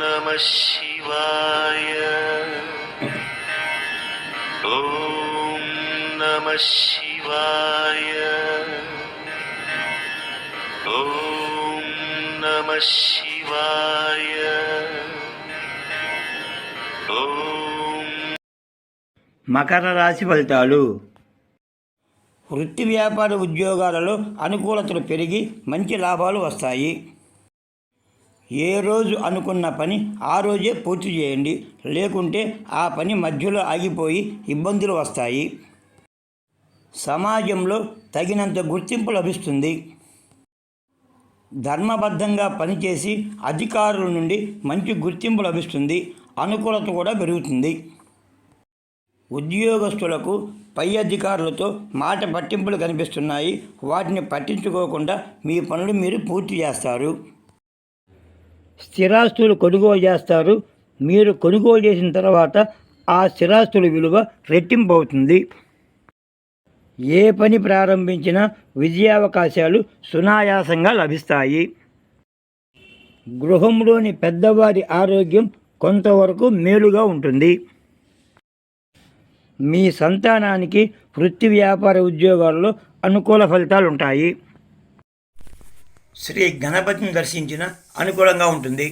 నమ శివాయ ఓం నమ శివాయ ఓం నమ శివాయ ఓం మకర రాశి ఫలితాలు. వృత్తి వ్యాపార ఉద్యోగాలలో అనుకూలతలు పెరిగి మంచి లాభాలు వస్తాయి. ఏ రోజు అనుకున్న పని ఆ రోజే పూర్తి చేయండి. లేకుంటే ఆ పని మధ్యలో ఆగిపోయి ఇబ్బందులు వస్తాయి. సమాజంలో తగినంత గుర్తింపు లభిస్తుంది. ధర్మబద్ధంగా పనిచేసి అధికారుల నుండి మంచి గుర్తింపు లభిస్తుంది. అనుకూలత కూడా పెరుగుతుంది. ఉద్యోగస్తులకు పై అధికారులతో మాట పట్టింపులు కనిపిస్తున్నాయి. వాటిని పట్టించుకోకుండా మీ పనులు మీరు పూర్తి చేస్తారు. స్థిరాస్తులు కొనుగోలు చేస్తారు. మీరు కొనుగోలు చేసిన తర్వాత ఆ స్థిరాస్తుల విలువ రెట్టింపు అవుతుంది ఏ పని ప్రారంభించినా విజయావకాశాలు సునాయాసంగా లభిస్తాయి. గృహంలోని పెద్దవారి ఆరోగ్యం కొంతవరకు మేలుగా ఉంటుంది. మీ సంతానానికి వృత్తి వ్యాపార ఉద్యోగాల్లో అనుకూల ఫలితాలు ఉంటాయి శ్రీ గణపతిని దర్శించిన అనుకూలంగా ఉంటుంది.